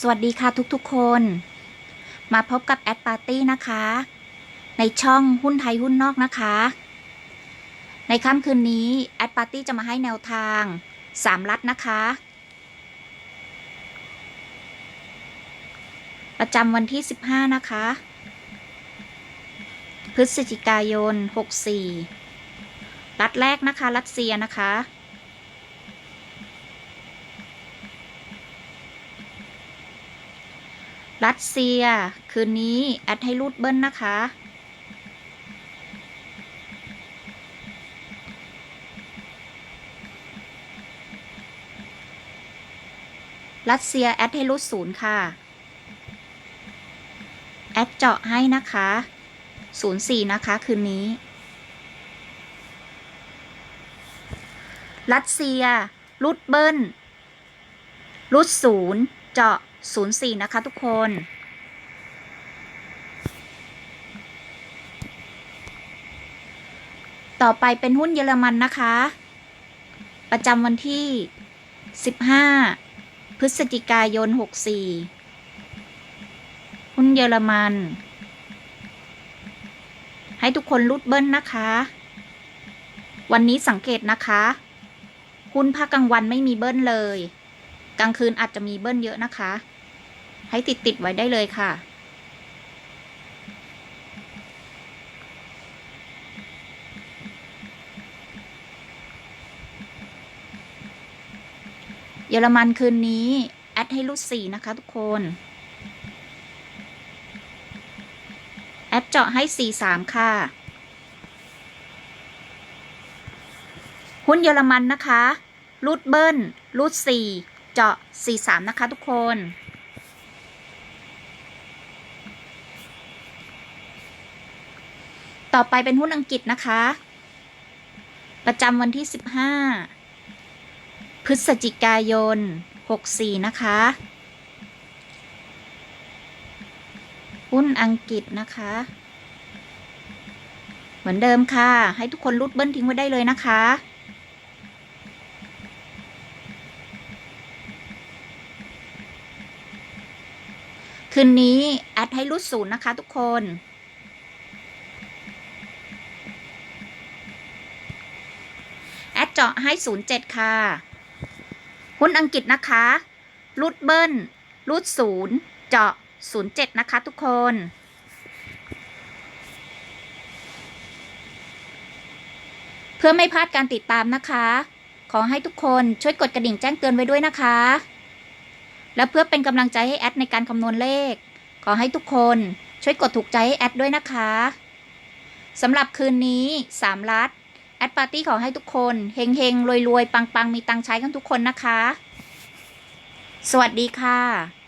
สวัสดีค่ะทุกๆคน มาพบกับแอดปาร์ตี้นะคะ ในช่องหุ้นไทยหุ้นนอกนะคะ ในค่ำคืนนี้แอดปาร์ตี้จะมาให้แนวทาง3ลัดนะคะ ประจำวันที่ 15 นะคะ พฤศจิกายน 64รัดแรกนะคะ รัสเซียนะคะ รัสเซีย คืนนี้ แอดให้รูดเบิ้ลนะคะ รัสเซีย แอดให้รูดศูนย์ค่ะ แอดเจาะให้นะคะศูนย์สี่นะคะ คืนนี้ รัสเซียรูดเบิ้ลรูดศูนย์เจาะ 04 นะคะทุกคน ต่อไปเป็นหุ้นเยอรมันนะคะ ประจำวันที่ 15 พฤศจิกายน 64 หุ้นเยอรมัน ให้ทุกคนรูดเบิ้ลนะคะ วันนี้สังเกตนะคะหุ้นภาคกลางวันไม่มีเบิ้ลเลย กลางคืนอาจจะมีเบิ้ลเยอะนะคะ ให้ติดติดไว้ได้เลยค่ะ เยอรมันคืนนี้ แอดให้รูดสี่นะคะทุกคน แอดเจาะให้สี่สามค่ะ หุ้นเยอรมันนะคะรูดเบิ้ลรูดสี่เจาะสี่สามนะคะทุกคน ต่อไปเป็นหุ้นอังกฤษนะคะ ประจำวันที่ 15 พฤศจิกายน 64 นะคะ หุ้นอังกฤษนะคะ เหมือนเดิมค่ะ ให้ทุกคนรูดเบิ้ลทิ้งไว้ได้เลยนะคะคืนนี้ แอดให้รูดศูนย์นะคะทุกคน ดเจาะให้ 07 ค่ะ หุ้นอังกฤษนะคะรูดเบิ้ลรูดศูนย์เจาะ 07 นะคะทุกคน เพื่อไม่พลาดการติดตามนะคะ ขอให้ทุกคนช่วยกดกระดิ่งแจ้งเตือนไว้ด้วยนะคะ และเพื่อเป็นกำลังใจให้แอดในการคำนวณเลข ขอให้ทุกคนช่วยกดถูกใจให้แอดด้วยนะคะสำหรับคืนนี้ 3 ลัด ดปาร์ตี้ขอให้ทุกคนเฮงเฮงรวยรวยปังปังมีตังใช้กันทุกคนนะคะ สวัสดีค่ะ